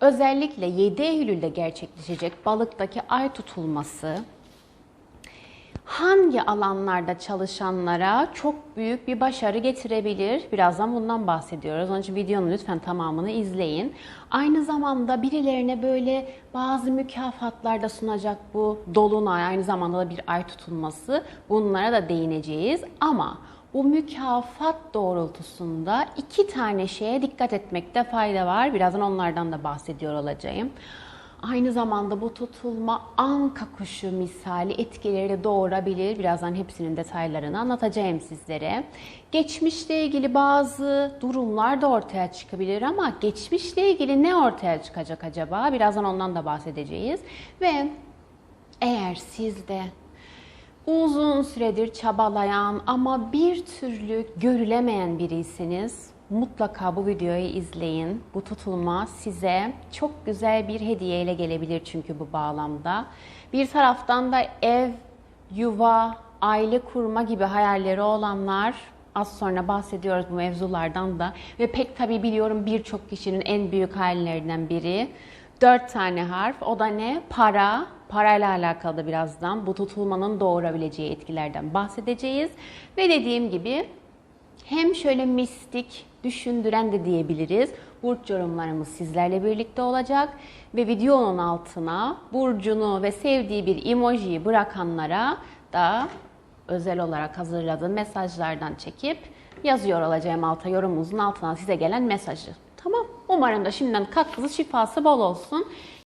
özellikle 7 Eylül'de gerçekleşecek balıktaki ay tutulması hangi alanlarda çalışanlara çok büyük bir başarı getirebilir? Birazdan bundan bahsediyoruz. Onun için videonun lütfen tamamını izleyin. Aynı zamanda birilerine böyle bazı mükafatlar da sunacak bu dolunay, aynı zamanda da bir ay tutulması. Bunlara da değineceğiz ama bu mükafat doğrultusunda iki tane şeye dikkat etmekte fayda var. Birazdan onlardan da bahsediyor olacağım. Aynı zamanda bu tutulma anka kuşu misali etkileri doğurabilir. Birazdan hepsinin detaylarını anlatacağım sizlere. Geçmişle ilgili bazı durumlar da ortaya çıkabilir ama geçmişle ilgili ne ortaya çıkacak acaba? Birazdan ondan da bahsedeceğiz. Ve eğer siz de uzun süredir çabalayan ama bir türlü görülemeyen biriyseniz mutlaka bu videoyu izleyin. Bu tutulma size çok güzel bir hediyeyle gelebilir çünkü bu bağlamda. Bir taraftan da ev, yuva, aile kurma gibi hayalleri olanlar az sonra bahsediyoruz bu mevzulardan da ve pek tabi biliyorum birçok kişinin en büyük hayallerinden biri. Dört tane harf. O da ne? Para. Parayla alakalı da birazdan bu tutulmanın doğurabileceği etkilerden bahsedeceğiz. Ve dediğim gibi hem şöyle mistik, düşündüren de diyebiliriz. Burç yorumlarımız sizlerle birlikte olacak ve videonun altına burcunu ve sevdiği bir emojiyi bırakanlara da özel olarak hazırladığım mesajlardan çekip yazıyor olacağım alta yorumunuzun altına size gelen mesajı. Tamam. Umarım da şimdiden katkısı şifası bol olsun.